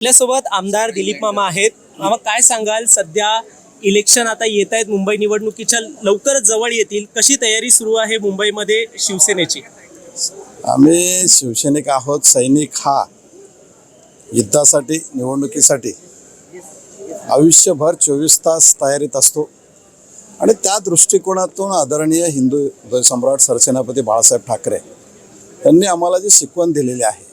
आपल्यासोबत आमदार दिलीप मामा आहेत. मामा काय सांगाल? सध्या इलेक्शन आता येत आहेत. मुंबई निवडणुकीच्या लवकरच जवळ येतील. कशी तयारी सुरू आहे मुंबईमध्ये शिवसेनेची? आम्ही शिवसैनिक आहोत सैनिक हा. युद्धासाठी निवडणुकीसाठी. आयुष्यभर चोवीस तास तयारीत असतो. आणि त्या दृष्टिकोनातून आदरणीय हिंदू सम्राट सरसेनापती बाळासाहेब ठाकरे यांनी आम्हाला जी शिकवण दिलेली आहे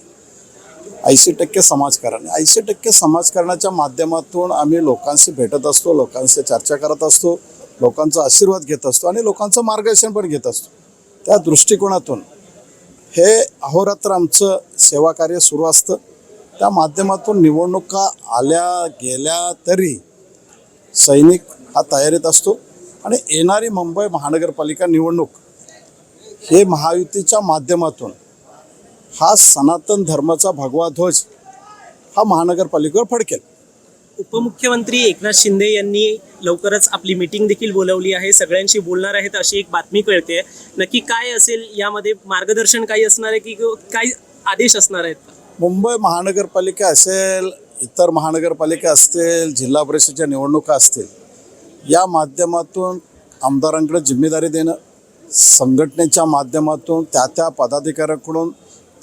ऐंशी टक्के समाजकारण ऐंशी टक्के समाजकारणाच्या माध्यमातून आम्ही लोकांशी भेटत असतो लोकांशी चर्चा करत असतो लोकांचा आशीर्वाद घेत असतो आणि लोकांचं मार्गदर्शन पण घेत असतो. त्या दृष्टिकोनातून हे अहोरात्र आमचं सेवाकार्य सुरू असतं. त्या माध्यमातून निवडणुका आल्या गेल्या तरी सैनिक हा तयारीत असतो आणि येणारी मुंबई महानगरपालिका निवडणूक हे महायुतीच्या माध्यमातून हा सनातन धर्माचा भगवा ध्वज हा महानगरपालिकेवर फडकेल. उपमुख्यमंत्री एकनाथ शिंदे यांनी लवकरच आपली मीटिंग देखील बोलवली आहे. सगळ्यांशी बोलणार आहेत अशी एक बातमी कळते नक्की काय असेल यामध्ये मार्गदर्शन काही असणार आहे की काय आदेश असणार आहेत? मुंबई महानगरपालिका असेल इतर महानगरपालिका असतील जिल्हा परिषदेच्या निवडणुका असतील या माध्यमातून आमदारांकडे जिम्मेदारी देणं संघटनेच्या माध्यमातून त्या त्या पदाधिकाऱ्यांकडून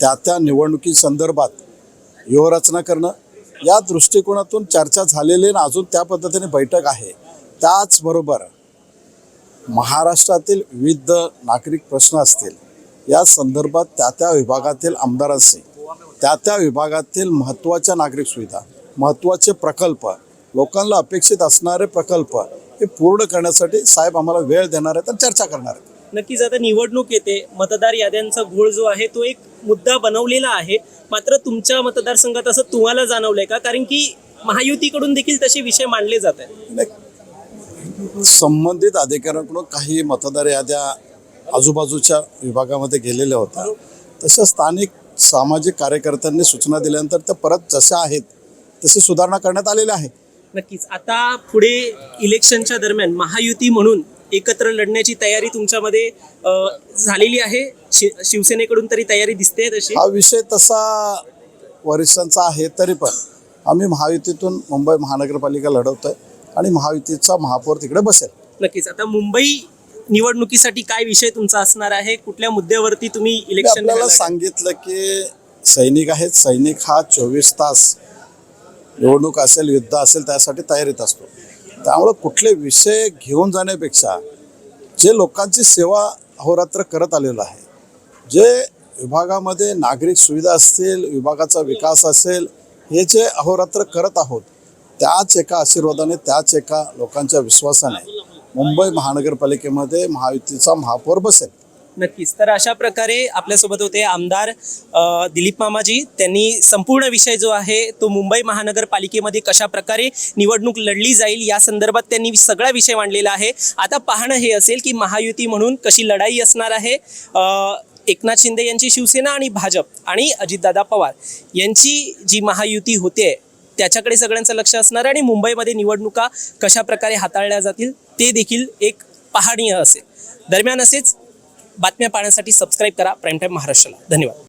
त्या त्या निवडणुकी संदर्भात व्यूहरचना करणं या दृष्टिकोनातून चर्चा झालेली आणि अजून त्या पद्धतीने बैठक आहे. त्याचबरोबर महाराष्ट्रातील विविध नागरिक प्रश्न असतील या संदर्भात त्या त्या विभागातील आमदारांशी त्या त्या विभागातील महत्त्वाच्या नागरिक सुविधा महत्त्वाचे प्रकल्प लोकांना अपेक्षित असणारे प्रकल्प हे पूर्ण करण्यासाठी साहेब आम्हाला वेळ देणार आहेत आणि चर्चा करणार आहेत. नक्कीच आता निवडणूक येते. मतदार याद्यांचा घोळ जो आहे तो एक मुद्दा बनवलेला आहे. मात्र तुमच्या मतदारसंघात असं तुम्हाला जाणवलंय का? कारण की महायुतीकडून देखील तसे विषय मांडले जात आहेत. संबंधित अधिकाऱ्यांकडून काही मतदार याद्या आजूबाजूच्या विभागामध्ये गेलेल्या होत्या. तशा स्थानिक सामाजिक कार्यकर्त्यांनी सूचना दिल्यानंतर त्या परत जशा आहेत तशी सुधारणा करण्यात आलेल्या आहे नक्कीच. आता पुढे इलेक्शनच्या दरम्यान महायुती म्हणून एकत्र लढण्याची तयारी तुमच्यामध्ये झालेली आहे? शि शिवसेनेकडून तरी तयारी दिसते तशी? हा विषय तसा वरिष्ठांचा आहे तरी पण. आम्ही महायुतीतून मुंबई महानगरपालिका लढवतोय आणि महायुतीचा महापौर तिकडे बसेल. नक्कीच. आता मुंबई निवडणुकीसाठी काय विषय तुमचा असणार आहे? कुठल्या मुद्द्यावरती तुम्ही इलेक्शन आपल्याला सांगितलं की सैनिक आहेत. सैनिक हा चोवीस तास निवडणूक असेल युद्ध असेल त्यासाठी तयारीत असतो. त्यामुळं कुठले विषय घेऊन जाण्यापेक्षा जे लोकांची सेवा अहोरात्र करत आलेलं आहे जे विभागामध्ये नागरिक सुविधा असतील विभागाचा विकास असेल हे जे अहोरात्र करत आहोत त्याच एका आशीर्वादाने त्याच एका लोकांच्या विश्वासाने मुंबई महानगरपालिकेमध्ये महायुतीचा महापौर बसेल. नक्कीच. तर अशा प्रकारे आपल्यासोबत होते आमदार दिलीप मामाजी. त्यांनी संपूर्ण विषय जो आहे तो मुंबई महानगरपालिकेमध्ये कशा प्रकारे निवडणूक लढली जाईल या संदर्भात त्यांनी सगळा विषय मांडलेला आहे. आता पाहणं हे असेल की महायुती म्हणून कशी लढाई असणार आहे. एकनाथ शिंदे यांची शिवसेना आणि भाजप आणि अजितदादा पवार यांची जी महायुती होते त्याच्याकडे सगळ्यांचं लक्ष असणार आहे आणि मुंबईमध्ये निवडणुका कशा प्रकारे हाताळल्या जातील ते देखील एक पाहणीय असेल. दरम्यान असेच बातम्या पाहण्यासाठी सबस्क्राईब करा. प्राईम टाईम महाराष्ट्राला. धन्यवाद.